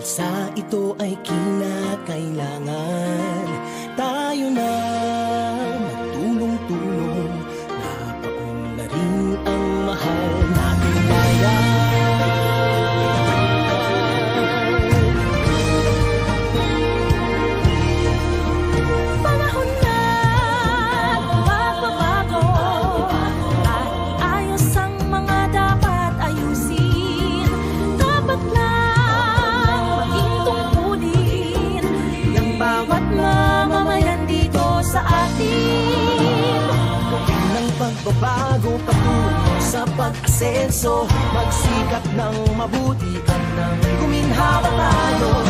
Sa ito ay kinakailangan. Tayo na bago patungo sa pag-asenso Magsikap ng mabuti at nang guminhawa tayo.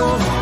Oh.